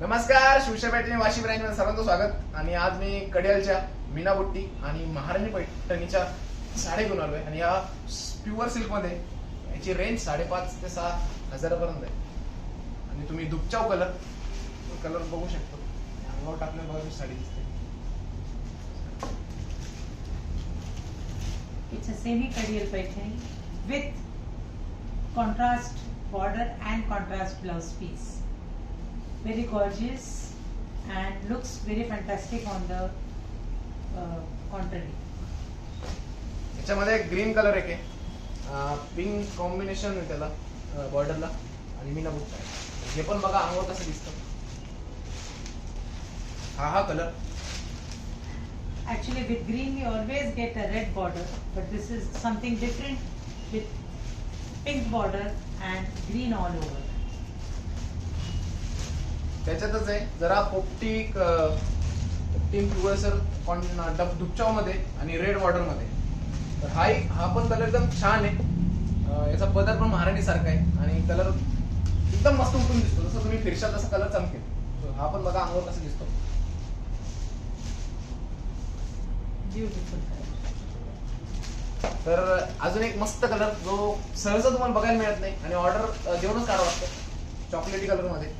नमस्कार शिवशा pattern Vashi branch मध्ये सर्वांचं स्वागत. आणि आज मी कडियालच्या मीना बुट्टी आणि महाराणी पैठणीच्या साडे घेऊन आलोय. आणि या प्युअर सिल्कमध्ये याची रेंज साडेपाच ते सहा हजारापर्यंत आहे. आणि तुम्ही दुपचाव कलर कलर बघू शकतो. अंगावर टाकल्या बघा साडी दिसते. It's a semi कडियल Paithani with contrast border and contrast blouse piece Very gorgeous and looks very fantastic on the uh, contrary. याच्यामध्ये ग्रीन कलर एक आहे पिंक कॉम्बिनेशन आहे त्याला बॉर्डरला आणि मीना बुट्टा आहे हे पण बघा अंगावर कसं दिसतं हा हा colour Actually, with green we always get a red border, but this is something different with pink border and green all over. त्याच्यातच आहे. जरा पोपटी क- पोपटी पिवळसर दुपचावमध्ये आणि रेड बॉर्डरमध्ये तर हा एक- हा पण कलर एकदम छान आहे. याचा पदर पण महाराणी सारखा आहे. आणि कलर एकदम मस्त उठून दिसतो. जसं तुम्ही फिरशाल तसा कलर चमकेल. हा पण बघा अंगावर कसं दिसतो. तर अजून एक मस्त कलर जो सहसा तुम्हाला बघायला मिळत नाही. आणि ऑर्डर देऊनच काढावं लागतं. चॉकलेटी कलरमध्ये.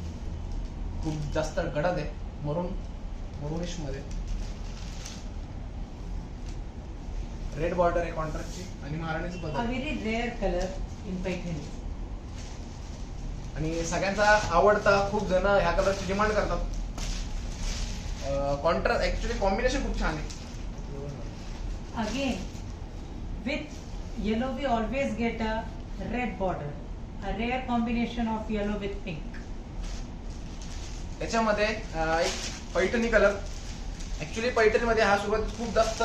खूप जास्त गडद आहे मरून मरुनिशमध्ये रेड बॉर्डर आहे कॉन्ट्रास्टची आणि महाराणीचं rare color in Paithani. आणि सगळ्यांचा आवडता खूप जण ह्या कलरची डिमांड करतात कॉन्ट्रास्ट ऍक्च्युली कॉम्बिनेशन खूप छान आहे Again, with yellow we always get a red border. A rare combination of yellow with pink. त्याच्यामध्ये अं, एक पैठणी कलर ऍक्च्युली पैठणी मध्ये हा सुरुवात खूप जास्त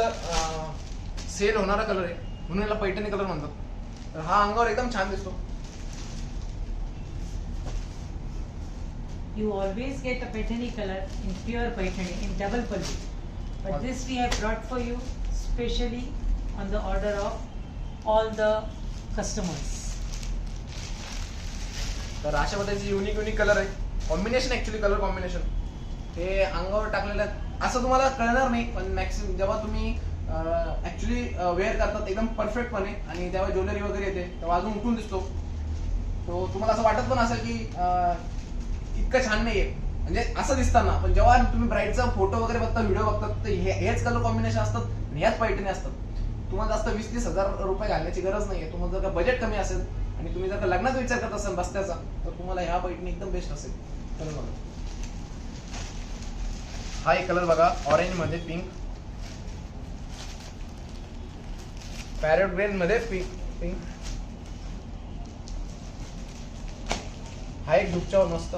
सेल होणारा कलर आहे म्हणून याला पैठणी कलर म्हणतात तर हा अंगावर एकदम छान दिसतो You always get a Paithani color in pure Paithani in double pallu. But Okay. this we have brought for you specially on the order of all the customers. तर अशा पद्धतीचे युनिक युनिक कलर आहे combination actually colour combination हे अंगावर टाकलेलं आहे. असं तुम्हाला कळणार नाही पण मॅक्सिमम जेव्हा तुम्ही ऍक्च्युली वेअर करतात एकदम परफेक्टपणे आणि जेव्हा ज्वेलरी वगैरे येते तेव्हा अजून उठून दिसतो. तो तुम्हाला असं वाटत पण असेल की इतकं छान नाहीये. म्हणजे असं दिसताना पण जेव्हा तुम्ही ब्राईटचा फोटो वगैरे बघता व्हिडिओ बघतात तर हे- हेच कलर कॉम्बिनेशन असतात आणि ह्याच पैठणी असतात. तुम्हाला जास्त वीस तीस हजार रुपये घालण्याची गरज नाहीये. तुम्हाला जर का बजेट कमी असेल आणि तुम्ही जर लग्नाचा विचार करत असाल बस्त्याचा तर तुम्हाला ह्या पैठणी एकदम बेस्ट असेल. कलर बघा. हा एक कलर बघा ऑरेंजमध्ये पिंक पॅरेट ग्रेन मध्ये पिंक पिंक हा एक दुपचावर मस्त.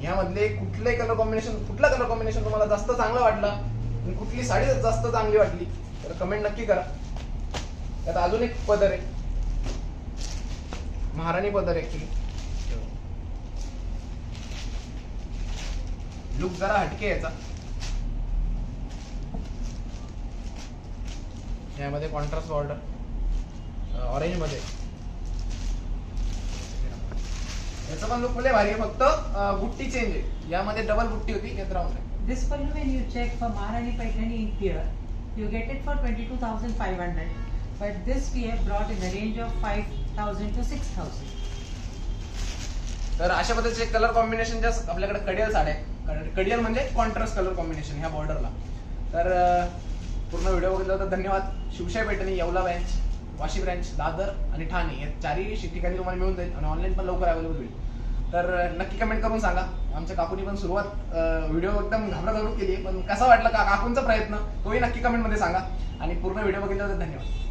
यामधले कुठले कलर कॉम्बिनेशन कुठला कलर कॉम्बिनेशन तुम्हाला जास्त चांगलं वाटलं कुठली साडी जास्त चांगली वाटली? तर कमेंट नक्की करा. त्यात अजून एक पदर आहे. महाराणी पदर आहे ऍक्च्युली लुक जरा हटके याचा. यामध्ये कॉन्ट्रास्ट बॉर्डर ऑरेंजमध्ये. याचा पण लुक म्हणजे भारी फक्त बुट्टी चेंज आहे. यामध्ये डबल बुट्टी होती. यात राऊंड आहे This pallu when you check for Maharani Paithani in you get it for 22,500. But this we have brought in the range of 5,000 to 6,000. तर अशा पद्धतीचे कलर कॉम्बिनेशन ज्या आपल्याकडे कडियल साड्या कडियल म्हणजे कॉन्ट्रास्ट कलर कॉम्बिनेशन ह्या बॉर्डरला तर पूर्ण व्हिडिओ बघितला तर धन्यवाद शिवशाही पेठणी येवला ब्रँच वाशी ब्रँच दादर आणि ठाणे या चारही ठिकाणी तुम्हाला मिळून जाईल आणि ऑनलाईन पण लवकर अवेलेबल होईल तर नक्की कमेंट करून सांगा. आमच्या काकूनी पण सुरुवात व्हिडिओ एकदम घाबरा घाबरून केली पण कसा वाटला का काकूंचा प्रयत्न तोही नक्की कमेंटमध्ये सांगा. आणि पूर्ण व्हिडिओ बघितला तर धन्यवाद.